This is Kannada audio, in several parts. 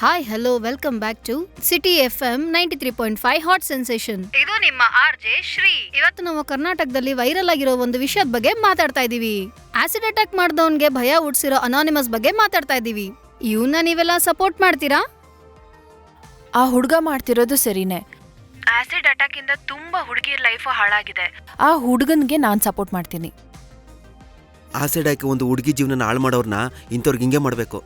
Hi hello welcome back to City F M ninety three point five hot sensation ಇದು ನಿಮ್ಮ ಆರ್ ಜೆ ಶ್ರೀ. ಇವತ್ತು ನಾವು ಕರ್ನಾಟಕದಲ್ಲಿ ವೈರಲ್ ಆಗಿರೋ ಒಂದು ವಿಷಯದ ಬಗ್ಗೆ ಮಾತಾಡ್ತಾ ಇದೀವಿ ಆಸಿಡ್ ಅಟ್ಯಾಕ್ ಮಾಡಿದವನ್ಗೆ ಭಯ ಹುಡ್ಸಿರೋ ಅನಾನಿಮಸ್ ಬಗ್ಗೆ ಮಾತಾಡ್ತಾ ಇದೀವಿ ಇವನ್ನ ನೀವೆಲ್ಲ ಸಪೋರ್ಟ್ ಮಾಡ್ತೀರಾ? ಆ ಹುಡುಗ ಮಾಡ್ತಿರೋದು ಸರಿನೇ. ಆಸಿಡ್ ಅಟ್ಯಾಕ್ ಇಂದ ತುಂಬಾ ಹುಡುಗಿ ಲೈಫ್ ಹಾಳಾಗಿದೆ. ಆ ಹುಡುಗನ್ಗೆ ನಾನ್ ಸಪೋರ್ಟ್ ಮಾಡ್ತೀನಿ. ಆಸಿಡ್ ಹಾಕಿ ಒಂದು ಹುಡುಗಿ ಜೀವನ ಹಾಳು ಮಾಡೋರ್ನ ಇಂಥವ್ರಿಗೆ ಹಿಂಗೆ ಮಾಡಬೇಕು.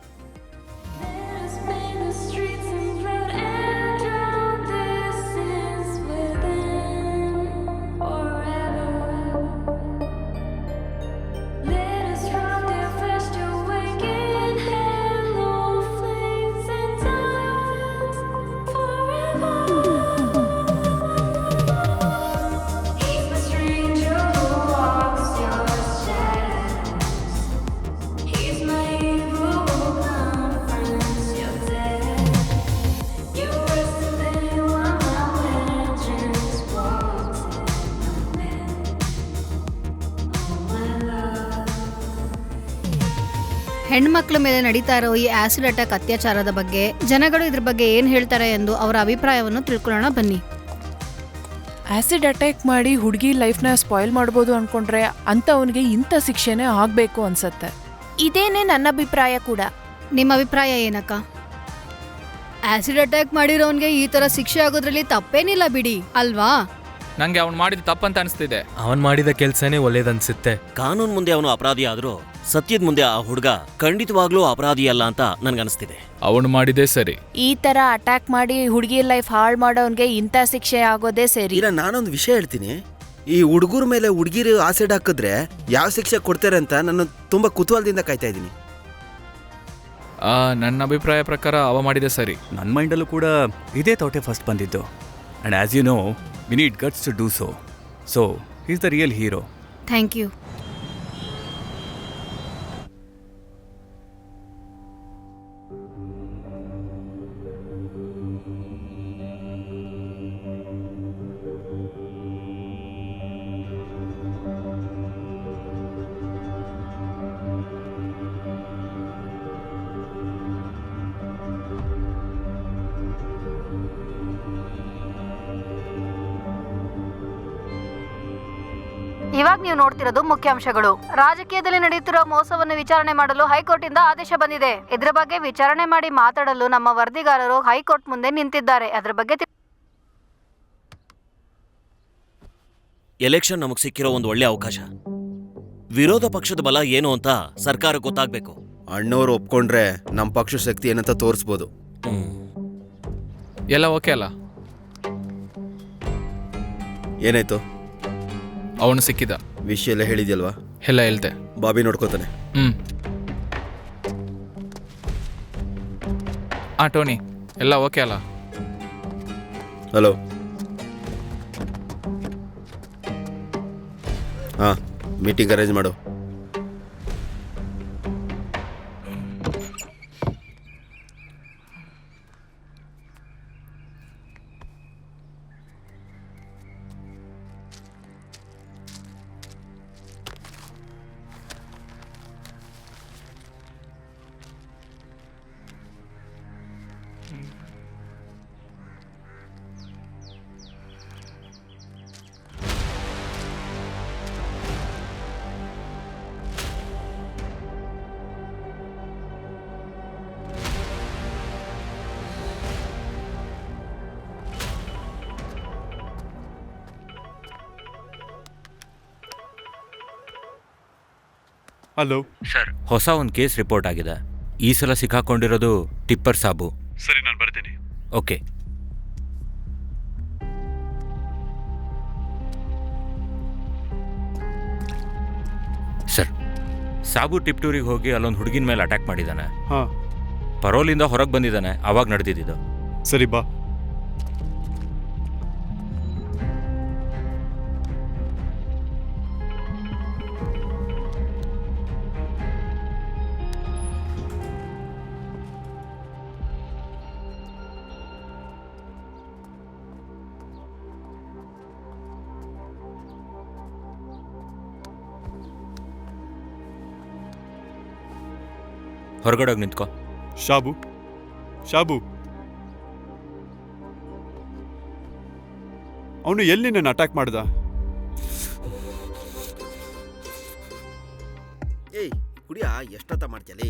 ಹೆಣ್ಮಕ್ಳ ಮೇಲೆ ನಡೀತಾ ಇರೋ ಈ ಆಸಿಡ್ ಅಟ್ಯಾಕ್ ಅತ್ಯಾಚಾರದ ಬಗ್ಗೆ ಜನಗಳು ಇದ್ರ ಬಗ್ಗೆ ಏನ್ ಹೇಳ್ತಾರೆ ಎಂದು ಅವರ ಅಭಿಪ್ರಾಯವನ್ನು ತಿಳ್ಕೊಳ್ಳೋಣ ಬನ್ನಿ. ಆಸಿಡ್ ಅಟ್ಯಾಕ್ ಮಾಡಿ ಹುಡುಗಿ ಲೈಫ್ನ ಸ್ಪಾಯ್ಲ್ ಮಾಡ್ಬೋದು ಅನ್ಕೊಂಡ್ರೆ ಅಂಥವನಿಗೆ ಇಂಥ ಶಿಕ್ಷೆನೇ ಆಗ್ಬೇಕು ಅನ್ಸತ್ತೆ. ಇದೇನೇ ನನ್ನ ಅಭಿಪ್ರಾಯ ಕೂಡ. ನಿಮ್ಮ ಅಭಿಪ್ರಾಯ ಏನಕ್ಕ? ಆಸಿಡ್ ಅಟ್ಯಾಕ್ ಮಾಡಿರೋನ್ಗೆ ಈ ತರ ಶಿಕ್ಷೆ ಆಗೋದ್ರಲ್ಲಿ ತಪ್ಪೇನಿಲ್ಲ ಬಿಡಿ ಅಲ್ವಾ? ನಂಗೆ ಅವ್ನು ಮಾಡಿದ ತಪ್ಪಂತ ಅನಿಸ್ತಿದೆ. ಅವನ್ ಮಾಡಿದ ಕೆಲ್ಸನೇ ಒಳ್ಳೇದನ್ಸುತ್ತೆ. ಕಾನೂನು ಮುಂದೆ ಅವನು ಅಪರಾಧಿ ಆದ್ರೂ ಸತ್ಯದ ಮುಂದೆ ಆ ಹುಡುಗ ಖಂಡಿತವಾಗ್ಲೂ ಅಪರಾಧಿ ಅಲ್ಲ ಅಂತ ನನ್ಗನ್ಸ್ತಿದೆ. ಅವನು ಮಾಡಿದೆ ಸರಿ. ಈ ತರ ಅಟ್ಯಾಕ್ ಮಾಡಿ ಹುಡುಗಿ ಲೈಫ್ ಹಾಳು ಮಾಡೋನ್ಗೆ ಇಂಥ ಶಿಕ್ಷೆ ಆಗೋದೇ ಸರಿ. ಇಲ್ಲ ನಾನೊಂದು ವಿಷಯ ಹೇಳ್ತೀನಿ. ಈ ಹುಡುಗರ ಮೇಲೆ ಹುಡುಗಿರು ಆಸಿಡ್ ಹಾಕಿದ್ರೆ ಯಾವ ಶಿಕ್ಷೆ ಕೊಡ್ತಾರೆ ಅಂತ ನಾನು ತುಂಬಾ ಕುತೂಹಲದಿಂದ ಕಾಯ್ತಾ ಇದ್ದೀನಿ. ಆ, ನನ್ನ ಅಭಿಪ್ರಾಯ ಪ್ರಕಾರ ಅವ ಮಾಡಿದೆ ಸರಿ. ನನ್ನ ಮೈಂಡಲ್ಲೂ ಕೂಡ ಇದೇ ತೋಟೆ ಫಸ್ಟ್ ಬಂದಿದ್ದು. And as you know we need guts to do so so is the real hero thank you ಇವಾಗ ನೀವು ನೋಡ್ತಿರೋದು ಮುಖ್ಯಾಂಶಗಳು ರಾಜಕೀಯದಲ್ಲಿ ನಡೆಯುತ್ತಿರುವ ಮೋಸವನ್ನು ವಿಚಾರಣೆ ಮಾಡಲು ಹೈಕೋರ್ಟ್ ಇಂದ ಆದೇಶ ಬಂದಿದೆ. ಇದರ ಬಗ್ಗೆ ವಿಚಾರಣೆ ಮಾಡಿ ಮಾತಾಡಲು ನಮ್ಮ ವರದಿಗಾರರು ಹೈಕೋರ್ಟ್ ಮುಂದೆ ನಿಂತಿದ್ದಾರೆ. ಅದರ ಬಗ್ಗೆ ಎಲೆಕ್ಷನ್ ನಮಗೆ ಸಿಕ್ಕಿರೋ ಒಂದು ಒಳ್ಳೆ ಅವಕಾಶ. ವಿರೋಧ ಪಕ್ಷದ ಬಲ ಏನು ಅಂತ ಸರ್ಕಾರ ಗೊತ್ತಾಗಬೇಕು. ಅಣ್ಣವ್ರು ಒಪ್ಕೊಂಡ್ರೆ ನಮ್ಮ ಪಕ್ಷ ಶಕ್ತಿ ಏನಂತ ತೋರಿಸ್ಬೋದು. ಎಲ್ಲ ಓಕೆ ಅಲ್ಲ? ಏನಾಯ್ತು? ಅವನು ಸಿಕ್ಕಿದ. ವಿಷಯ ಎಲ್ಲ ಹೇಳಿದ್ಯಲ್ವಾ? ಎಲ್ಲ ಹೇಳ್ತೆ. ಬಾಬಿ ನೋಡ್ಕೋತಾನೆ. ಹ್ಮ್. ಆ ಟೋನಿ ಎಲ್ಲ ಓಕೆ ಅಲ್ಲ? ಹಲೋ. ಹಾ ಮೀಟಿಂಗ್ ಅರೇಂಜ್ ಮಾಡು. ಹಲೋ. ಸರ್. ಹೊಸ ಒಂದು ಕೇಸ್ ರಿಪೋರ್ಟ್ ಆಗಿದೆ. ಈ ಸಲ ಸಿಕ್ಕಾಕೊಂಡಿರೋದು ಟಿಪ್ಪರ್ ಸಾಬು. ಸರಿ ನಾನು ಬರ್ತೀನಿ. ಓಕೆ. ಸರ್ ಸಾಬು ಟಿಪ್ಟೂರಿಗೆ ಹೋಗಿ ಅಲ್ಲೊಂದು ಹುಡುಗಿನ ಮೇಲೆ ಅಟ್ಯಾಕ್ ಮಾಡಿದ್ದಾನೆ. ಹಾಂ. ಪರೋಲಿಂದ ಹೊರಗೆ ಬಂದಿದ್ದಾನೆ ಅವಾಗ ನಡೆದಿದ್ದು ಸರಿ ಬಾ. ಹೊರಗಡೆ ಹೋಗಿ ನಿಂತ್ಕೋ. ಶಾಬು ಶಾಬು. ಅವನು ಎಲ್ಲಿ ನನ್ನ ಅಟ್ಯಾಕ್ ಮಾಡ್ದ? ಏಯ್ ಕುಡಿಯ ಎಷ್ಟೊತ್ತ ಮಾಡ್ತೀಯಲ್ಲ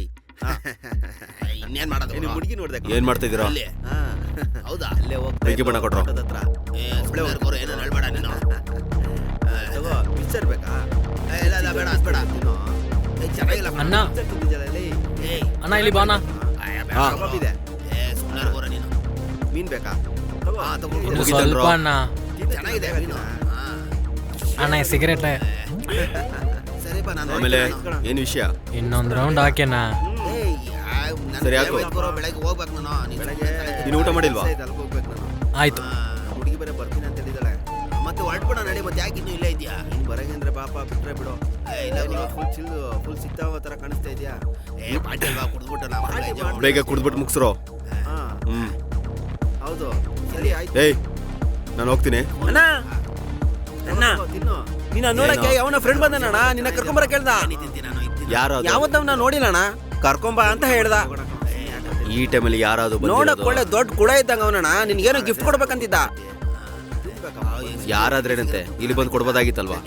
ಇನ್ನೇನ್ ಮಾಡೋದು? ನಿಮ್ಮ ಹುಡುಗಿ ನೋಡ್ದೆ ಏನ್ ಮಾಡ್ತಾ ಇದೀರಾ ಹೌದಾ? ಅಲ್ಲೇ ಹೋಗ್ತಾ ಬೆಂಕಿ ಬಣ್ಣ ಕೊಟ್ರು. ಏನೋ ಹೇಳ್ಬೇಡ ನೀನು. ತಗೋ ಪಿಕ್ಚರ್ ಬೇಕಾ? ಏ, ಇಲ್ಲ ಇಲ್ಲ ಬೇಡ ಅದ್ ಬೇಡ. ನೀನು ಏ, ಚೆನ್ನಾಗಿಲ್ಲ ಅಣ್ಣ. picture ತಿಂದಿದ್ಯಲ್ಲ ಇಲ್ಲಿ. ಏಯ್, ಅಣ್ಣ ಇಲ್ಲಿ ಬಾನ ಆಯ, ಬೇಡ, ಕಬಾಬ್ ಇದೆ ಏ ಸುಮ್ಮನೆ ಇರ್ಬೋರ ನೀನು. ಮೀನ್ ಬೇಕಾ? ಹಾ, ತಗೋ. ಇನ್ನು ಸ್ವಲ್ಪ ಅಣ್ಣ. ತಿಂದು ಚೆನ್ನಾಗಿದೆ ಮೀನು. ಹಾ. ಅಣ್ಣ ಸಿಗರೇಟ್ ನಾನು ಆಮೇಲೆ ಏನ್ ವಿಷಯ? ಇನ್ನೊಂದು ರೌಂಡ್ ಹಾಕ್ಯನ ಸರಿ ಹಾಕು. ಬೆಳಗ್ಗೆ ಹೋಗ್ಬೇಕು ನಾನು. ನೀನು ಊಟ ಮಾಡಿಲ್ವಾ? ಹೋಗ್ಬೇಕು ನಾನು. ಆಯ್ತು. ಹುಡುಗಿ ಬೇರೆ ಬರ್ತೀನಿ ಅಂತ ಹೇಳಿದಾಳೆ. ಮತ್ತೆ ಹೊರಟ್ಬಿಡ ನಡಿ ಮತ್ತೆ ಯಾಕೆ ಇನ್ನೂ ಇಲ್ಲೇ ಇದೆಯಾ ಬರಂಗೆ ಅಂದ್ರೆ ಪಾಪ ಬಿಟ್ರೆ ಬಿಡು. ಇಲ್ಲ ಫುಲ್ ಚಿಲ್ಲು ಫುಲ್ ಸಿಗ್ತಾವ ಥರ ಕಾಣಿಸ್ತಾ ಇದೆಯಾ? ಏ ಪಾಟಿ ಅಲ್ವಾ ಕುಡ್ದ್ಬಿಟ್ಟು ನಾವು ಬೇಗ ಕುಡ್ದ್ಬಿಟ್ಟು ಮುಗಿಸ್ರೋ. ಹ್ಮ್. ಹೌದು. ಸರಿ ಆಯ್ತು. ಏಯ್ ನಾನು ಹೋಗ್ತೀನಿ. ಅಣ್ಣ. ಅಣ್ಣ. ತಿನ್ನು. ನೀನ ನೋಡಕ್ಕೆ ಅವನ ಫ್ರೆಂಡ್ ಬಂದಣ್ಣ ನಿನ್ನ ಕರ್ಕೊಂಬರ ಕೇಳ್ದ ಯಾರು ಯಾವತ್ತವನ್ನ ನೋಡಿಲ್ಲಣ್ಣ ಕರ್ಕೊಂಬ ಅಂತ ಹೇಳ್ದ. ಈ ಟೈಮಲ್ಲಿ ಯಾರಾದ್ರು ನೋಡಕ್ ಒಳ್ಳೆ ದೊಡ್ಡ ಕುಡ ಇದ್ದಂಗ ಅವನಣ್ಣ. ನಿನ್ಗೇನೋ ಗಿಫ್ಟ್ ಕೊಡ್ಬೇಕಂತಿದ್ದ. ಯಾರಾದ್ರೇನಂತೆ? ಇಲ್ಲಿ ಬಂದು ಕೊಡ್ಬೋದಾಗಿತ್ತಲ್ವಾ?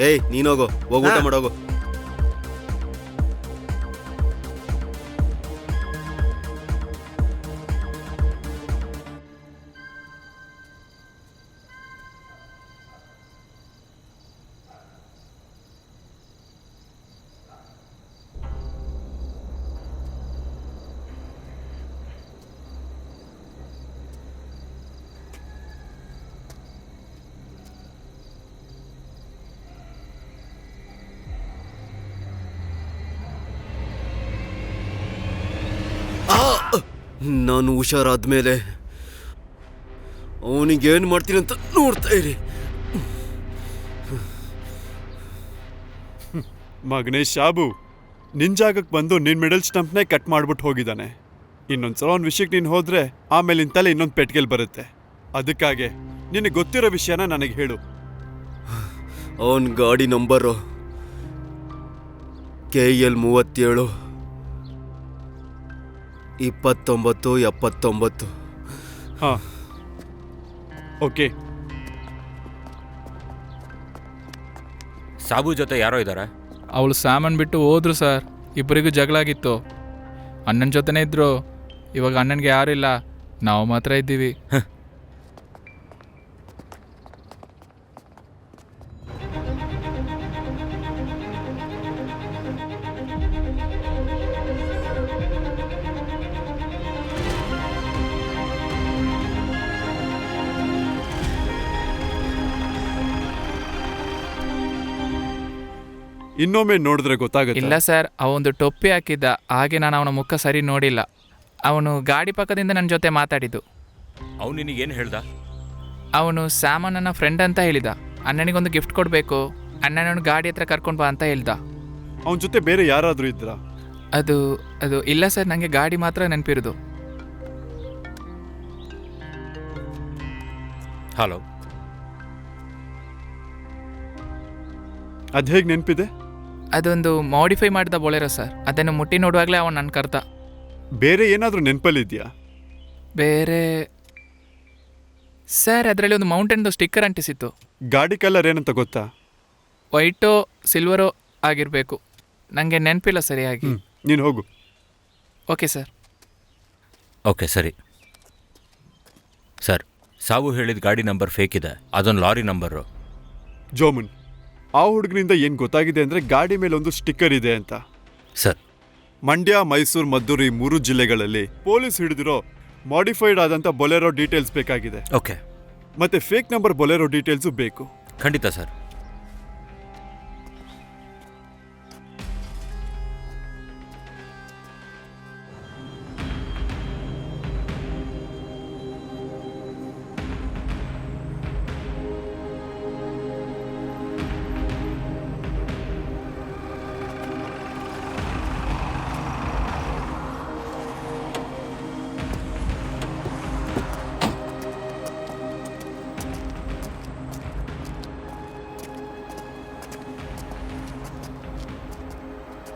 ಏಯ್ ನೀನೋಗು ಹೋಗಿ ಊಟ. ಮಾಡೋಗು ನಾನು ಹುಷಾರಾದ್ಮೇಲೆ ಅವನಿಗೇನು ಮಾಡ್ತೀನಿ ಅಂತ ನೋಡ್ತಾ ಇರಿ. ಮಗನೇ ಶಾಬು ನಿನ್ ಜಾಗಕ್ಕೆ ಬಂದು ನಿನ್ ಮಿಡಲ್ ಸ್ಟಂಪ್ನೇ ಕಟ್ ಮಾಡ್ಬಿಟ್ಟು ಹೋಗಿದ್ದಾನೆ. ಇನ್ನೊಂದ್ಸಲ ಒಂದು ವಿಷಯಕ್ಕೆ ನೀನು ಹೋದ್ರೆ ಆಮೇಲೆ ತಲೆ ಇನ್ನೊಂದು ಪೆಟ್ಗೆಲ್ ಬರುತ್ತೆ. ಅದಕ್ಕಾಗೆ ನಿನಗೆ ಗೊತ್ತಿರೋ ವಿಷಯನ ನನಗೆ ಹೇಳು. ಅವನ್ ಗಾಡಿ ನಂಬರು ಕೆ ಎಲ್ ಮೂವತ್ತೇಳು. ಇಪ್ಪತ್ತೊಂಬತ್ತು ಎಪ್ಪತ್ತೊಂಬತ್ತು. ಹಾಂ. ಓಕೆ. ಸಾಬು ಜೊತೆ ಯಾರೋ ಇದ್ದಾರೆ ಅವಳು ಸಾಮಾನು ಬಿಟ್ಟು ಹೋದ್ರು ಸರ್. ಇಬ್ಬರಿಗೂ ಜಗಳ ಆಗಿತ್ತು. ಅಣ್ಣನ ಜೊತೆನೇ ಇದ್ರು. ಇವಾಗ ಅಣ್ಣನಿಗೆ ಯಾರೂ ಇಲ್ಲ. ನಾವು ಮಾತ್ರ ಇದ್ದೀವಿ. ಇನ್ನೊಮ್ಮೆ ನೋಡಿದ್ರೆ ಗೊತ್ತಾಗುತ್ತೆ. ಇಲ್ಲ ಸರ್ ಅವೊಂದು ಟೊಪ್ಪಿ ಹಾಕಿದ್ದ ಹಾಗೆ ನಾನು ಅವನ ಮುಖ ಸರಿ ನೋಡಿಲ್ಲ. ಅವನು ಗಾಡಿ ಪಕ್ಕದಿಂದ ನನ್ನ ಜೊತೆ ಮಾತಾಡಿದ್ದು. ಅವ್ನು ನಿನಗೇನು ಹೇಳ್ದ? ಅವನು ಸಾಮಾನನ್ನ ಫ್ರೆಂಡ್ ಅಂತ ಹೇಳಿದ. ಅಣ್ಣನಿಗೊಂದು ಗಿಫ್ಟ್ ಕೊಡಬೇಕು ಅಣ್ಣನವನು ಗಾಡಿ ಹತ್ರ ಕರ್ಕೊಂಡು ಬಾ ಅಂತ ಹೇಳ್ದ. ಅವನ ಜೊತೆ ಬೇರೆ ಯಾರಾದರೂ ಇದ್ರಾ? ಅದು ಅದು ಇಲ್ಲ ಸರ್ ನನಗೆ ಗಾಡಿ ಮಾತ್ರ ನೆನಪಿರೋದು. ಹಲೋ. ಅದು ಹೇಗೆ ನೆನಪಿದೆ? ಅದೊಂದು ಮಾಡಿಫೈ ಮಾಡಿದ ಬೊಳೆರೋ ಸರ್. ಅದನ್ನು ಮುಟ್ಟಿ ನೋಡುವಾಗಲೇ ಅವನು ನನ್ನ ಕರ್ತ. ಬೇರೆ ಏನಾದರೂ ನೆನಪಲ್ಲಿದೆಯಾ? ಬೇರೆ ಸರ್ ಅದರಲ್ಲಿ ಒಂದು ಮೌಂಟೇನ್ದು ಸ್ಟಿಕ್ಕರ್ ಅಂಟಿಸಿತ್ತು. ಗಾಡಿ ಕಲರ್ ಏನಂತ ಗೊತ್ತಾ? ವೈಟೋ ಸಿಲ್ವರೋ ಆಗಿರಬೇಕು. ನನಗೆ ನೆನಪಿಲ್ಲ ಸರಿಯಾಗಿ. ನೀನು ಹೋಗು. Okay sir. ಓಕೆ ಸರಿ. ಸರ್ ಸಾವು ಹೇಳಿದ ಗಾಡಿ ನಂಬರ್ ಫೇಕ್ ಇದೆ. ಅದೊಂದು ಲಾರಿ ನಂಬರು. ಜೋಮನ್. ಆ ಹುಡುಗನಿಂದ ಏನು ಗೊತ್ತಾಗಿದೆ ಅಂದ್ರೆ ಗಾಡಿ ಮೇಲೆ ಒಂದು ಸ್ಟಿಕ್ಕರ್ ಇದೆ ಅಂತ. ಸರ್. ಮಂಡ್ಯ ಮೈಸೂರು ಮದ್ದೂರು ಈ ಮೂರು ಜಿಲ್ಲೆಗಳಲ್ಲಿ ಪೊಲೀಸ್ ಹಿಡಿದಿರೋ ಮಾಡಿಫೈಡ್ ಆದಂತ ಬೊಲೆರೋ ಡೀಟೇಲ್ಸ್ ಬೇಕಾಗಿದೆ. ಓಕೆ ಮತ್ತೆ ಫೇಕ್ ನಂಬರ್ ಬೊಲೆರೋ ಡೀಟೇಲ್ಸು ಬೇಕು. ಖಂಡಿತ ಸರ್.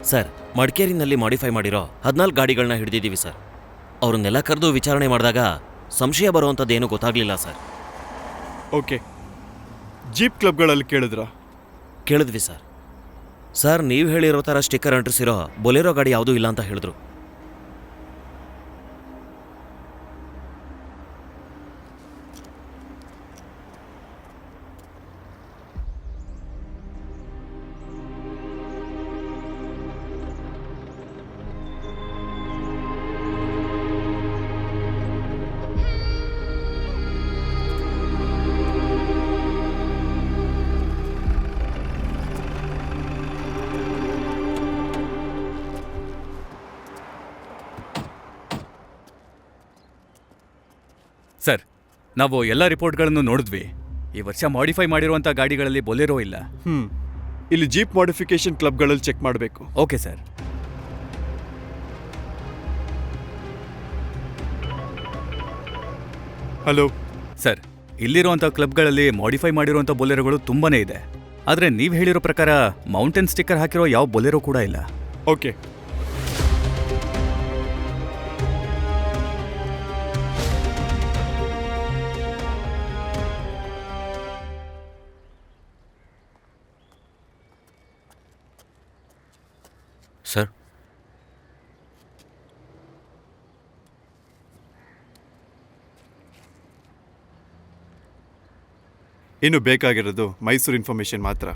ಸರ್ ಮಡಿಕೇರಿನಲ್ಲಿ ಮಾಡಿಫೈ ಮಾಡಿರೋ ಹದಿನಾಲ್ಕು ಗಾಡಿಗಳನ್ನ ಹಿಡಿದಿದ್ದೀವಿ ಸರ್. ಅವ್ರನ್ನೆಲ್ಲ ಕರೆದು ವಿಚಾರಣೆ ಮಾಡಿದಾಗ ಸಂಶಯ ಬರುವಂಥದ್ದೇನೂ ಗೊತ್ತಾಗಲಿಲ್ಲ ಸರ್. ಓಕೆ. ಜೀಪ್ ಕ್ಲಬ್ಗಳಲ್ಲಿ ಕೇಳಿದ್ರ? ಕೇಳಿದ್ವಿ ಸರ್. ಸರ್ ನೀವು ಹೇಳಿರೋ ಥರ ಸ್ಟಿಕ್ಕರ್ ಅಂಟಿಸಿರೋ ಬೊಲೆರೋ ಗಾಡಿ ಯಾವುದೂ ಇಲ್ಲ ಅಂತ ಹೇಳಿದ್ರು. ಸರ್ ನಾವು ಎಲ್ಲ ರಿಪೋರ್ಟ್ಗಳನ್ನು ನೋಡಿದ್ವಿ. ಈ ವರ್ಷ ಮಾಡಿಫೈ ಮಾಡಿರುವಂಥ ಗಾಡಿಗಳಲ್ಲಿ ಬೊಲೆರೋ ಇಲ್ಲ. ಹ್ಮ್. ಇಲ್ಲಿ ಜೀಪ್ ಮಾಡಿಫಿಕೇಶನ್ ಕ್ಲಬ್ಗಳಲ್ಲಿ ಚೆಕ್ ಮಾಡಬೇಕು. Okay sir. ಹಲೋ. ಸರ್ ಇಲ್ಲಿರುವಂಥ ಕ್ಲಬ್ಗಳಲ್ಲಿ ಮಾಡಿಫೈ ಮಾಡಿರುವಂಥ ಬೊಲೆರೋಗಳು ತುಂಬಾನೇ ಇದೆ. ಆದರೆ ನೀವು ಹೇಳಿರೋ ಪ್ರಕಾರ ಮೌಂಟೇನ್ ಸ್ಟಿಕ್ಕರ್ ಹಾಕಿರೋ ಯಾವ ಬೊಲೆರೋ ಕೂಡ ಇಲ್ಲ. ಓಕೆ. ಸರ್. ಇನ್ನು ಬೇಕಾಗಿರೋದು ಮೈಸೂರು ಇನ್ಫಾರ್ಮೇಶನ್ ಮಾತ್ರ.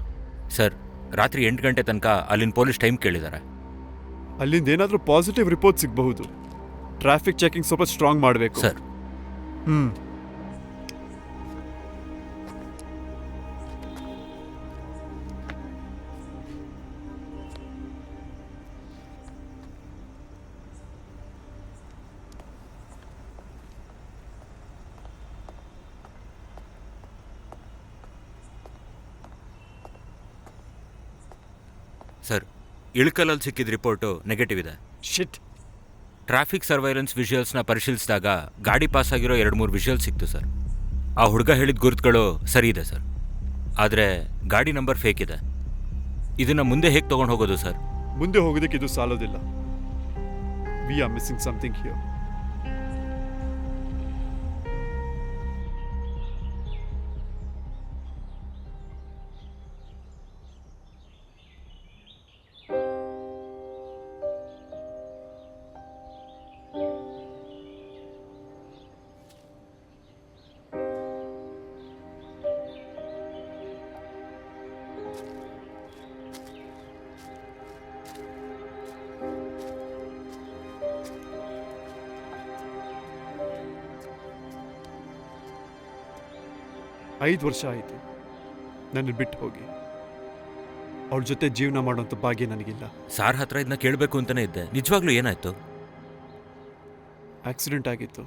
ಸರ್ ರಾತ್ರಿ ಎಂಟು ಗಂಟೆ ತನಕ ಅಲ್ಲಿನ ಪೊಲೀಸ್ ಟೈಮ್ ಕೇಳಿದ್ದಾರೆ. ಅಲ್ಲಿಂದ ಏನಾದರೂ ಪಾಸಿಟಿವ್ ರಿಪೋರ್ಟ್ ಸಿಗಬಹುದು. ಟ್ರಾಫಿಕ್ ಚೆಕಿಂಗ್ ಸ್ವಲ್ಪ ಸ್ಟ್ರಾಂಗ್ ಮಾಡಬೇಕು. ಸರ್. ಹ್ಮ್. ಇಳ್ಕಲಲ್ಲಿ ಸಿಕ್ಕಿದ ರಿಪೋರ್ಟು ನೆಗೆಟಿವ್ ಇದೆ. ಶಿಟ್ ಟ್ರಾಫಿಕ್ ಸರ್ವೈಲೆನ್ಸ್ ವಿಷುವಲ್ಸ್ನ ಪರಿಶೀಲಿಸಿದಾಗ ಗಾಡಿ ಪಾಸ್ ಆಗಿರೋ ಎರಡು ಮೂರು ವಿಷುವಲ್ಸ್ ಸಿಕ್ತು ಸರ್. ಆ ಹುಡುಗ ಹೇಳಿದ ಗುರುತುಗಳು ಸರಿ ಇದೆ ಸರ್. ಆದರೆ ಗಾಡಿ ನಂಬರ್ ಫೇಕ್ ಇದೆ. ಇದನ್ನು ಮುಂದೆ ಹೇಗೆ ತೊಗೊಂಡು ಹೋಗೋದು ಸರ್? ಮುಂದೆ ಹೋಗೋದಕ್ಕೆ ಇದು ಸಾಲೋದಿಲ್ಲ. We are missing something here ಐದು ವರ್ಷ ಆಯಿತು. ನನ್ನ ಬಿಟ್ಟು ಹೋಗಿ. ಅವಳ ಜೊತೆ ಜೀವನ ಮಾಡುವಂಥ ಭಾಗ್ಯ ನನಗಿಲ್ಲ. ಸಾರ್ ಹತ್ರ ಇದನ್ನ ಕೇಳಬೇಕು ಅಂತಲೇ ಇದ್ದೆ. ನಿಜವಾಗ್ಲೂ ಏನಾಯ್ತು? ಆಕ್ಸಿಡೆಂಟ್ ಆಗಿತ್ತು.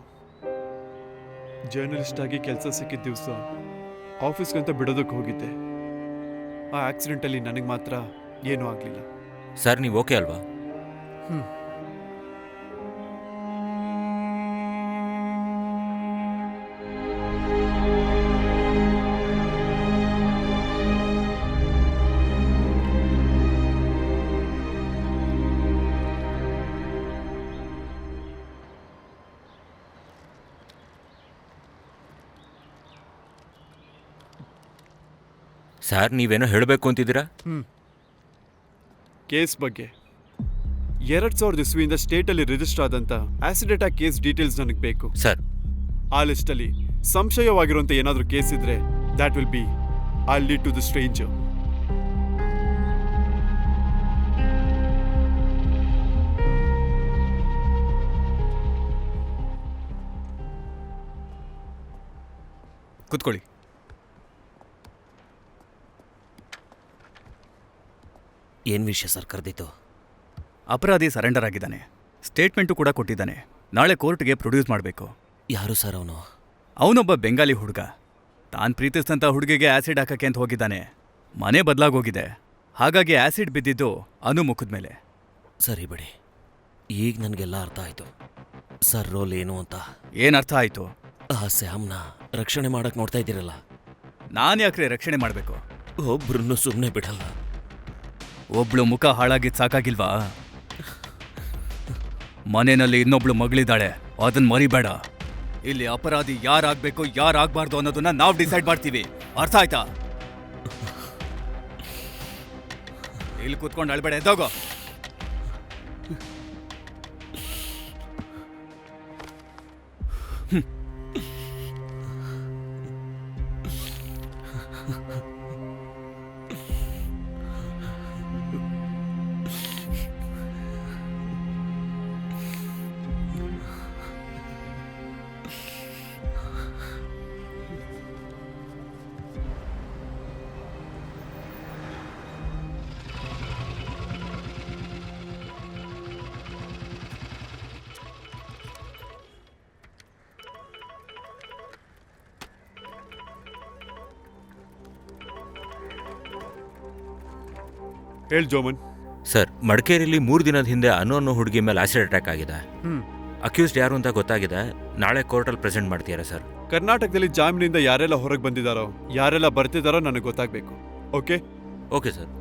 ಜರ್ನಲಿಸ್ಟ್ ಆಗಿ ಕೆಲಸ ಸಿಕ್ಕಿದ ದಿವಸ ಆಫೀಸ್ಗಂತ ಬಿಡೋದಕ್ಕೆ ಹೋಗಿದ್ದೆ. ಆ ಆಕ್ಸಿಡೆಂಟಲ್ಲಿ ನನಗೆ ಮಾತ್ರ ಏನೂ ಆಗಲಿಲ್ಲ. ಸರ್ ನೀವು ಓಕೆ ಅಲ್ವಾ? ಹ್ಮ್. ಸರ್ ನೀವೇನೋ ಹೇಳಬೇಕು ಅಂತಿದ್ದೀರಾ? ಕೇಸ್ ಬಗ್ಗೆ. ಎರಡು ಸಾವಿರದ ಇಸ್ವಿಯಿಂದ ಸ್ಟೇಟಲ್ಲಿ ರಿಜಿಸ್ಟರ್ ಆದಂತ ಆಸಿಡ್ ಅಟ್ಯಾಕ್ ಕೇಸ್ ಡೀಟೇಲ್ಸ್ ನನಗೆ ಬೇಕು. ಸರ್. ಆ ಲಿಸ್ಟಲ್ಲಿ ಸಂಶಯವಾಗಿರುವಂಥ ಏನಾದರೂ ಕೇಸ್ ಇದ್ರೆ that will be I lead to the strange ಕುತ್ಕೊಳ್ಳಿ. ಏನು ವಿಷಯ ಸರ್ ಕರೆದಿತ್ತು ಅಪರಾಧಿ ಸರೆಂಡರ್ ಆಗಿದ್ದಾನೆ. ಸ್ಟೇಟ್ಮೆಂಟು ಕೂಡ ಕೊಟ್ಟಿದ್ದಾನೆ. ನಾಳೆ ಕೋರ್ಟ್ಗೆ ಪ್ರೊಡ್ಯೂಸ್ ಮಾಡಬೇಕು. ಯಾರು ಸರ್ ಅವನು? ಅವನೊಬ್ಬ ಬೆಂಗಾಲಿ ಹುಡುಗ. ತಾನು ಪ್ರೀತಿಸಿದಂಥ ಹುಡುಗಿಗೆ ಆ್ಯಸಿಡ್ ಹಾಕಕ್ಕೆ ಅಂತ ಹೋಗಿದ್ದಾನೆ. ಮನೆ ಬದಲಾಗೋಗಿದೆ. ಹಾಗಾಗಿ ಆ್ಯಸಿಡ್ ಬಿದ್ದಿದ್ದು ಅನು ಮುಖದ ಮೇಲೆ. ಸರಿ ಬಿಡಿ. ಈಗ ನನಗೆಲ್ಲ ಅರ್ಥ ಆಯಿತು. ಸರ್ ರೋಲ್ ಏನು ಅಂತ? ಏನು ಅರ್ಥ ಆಯಿತು? ಆ ಸ್ಯಾಮ್ನ ರಕ್ಷಣೆ ಮಾಡಕ್ ನೋಡ್ತಾ ಇದ್ದೀರಲ್ಲ. ನಾನು ಯಾಕ್ರೆ ರಕ್ಷಣೆ ಮಾಡಬೇಕು? ಒಬ್ಬರನ್ನು ಸುಮ್ಮನೆ ಬಿಡಲ್ಲ. ಒಬ್ಳು ಮುಖ ಹಾಳಾಗಿದ್ ಸಾಕಾಗಿಲ್ವಾ? ಮನೆಯಲ್ಲಿ ಇನ್ನೊಬ್ಳು ಮಗಳಿದ್ದಾಳೆ. ಅದನ್ನ ಮರಿಬೇಡ. ಇಲ್ಲಿ ಅಪರಾಧಿ ಯಾರಾಗ್ಬೇಕು ಯಾರಾಗ್ಬಾರ್ದು ಅನ್ನೋದನ್ನ ನಾವು ಡಿಸೈಡ್ ಮಾಡ್ತೀವಿ. ಅರ್ಥ ಆಯ್ತಾ? ಇಲ್ಲಿ ಕೂತ್ಕೊಂಡು ಅಳ್ಬೇಡ, ಎದ್ದೋಗೋ. ಹೇಳ್ ಜೋಮನ್. ಸರ್ ಮಡಿಕೇರಿಯಲ್ಲಿ ಮೂರು ದಿನದ ಹಿಂದೆ ಅನು ಅನ್ನೋ ಹುಡುಗಿ ಮೇಲೆ ಆಸಿಡ್ ಅಟ್ಯಾಕ್ ಆಗಿದೆ. ಹ್ಮ್. ಅಕ್ಯೂಸ್ಡ್ ಯಾರು ಅಂತ ಗೊತ್ತಾಗಿದೆ. ನಾಳೆ ಕೋರ್ಟಲ್ಲಿ ಪ್ರೆಸೆಂಟ್ ಮಾಡ್ತೀರಾ ಸರ್? ಕರ್ನಾಟಕದಲ್ಲಿ ಜಾಮೀನಿಂದ ಯಾರೆಲ್ಲ ಹೊರಗೆ ಬಂದಿದ್ದಾರೋ ಯಾರೆಲ್ಲ ಬರ್ತಿದ್ದಾರೋ ನನಗೆ ಗೊತ್ತಾಗಬೇಕು. Okay okay sir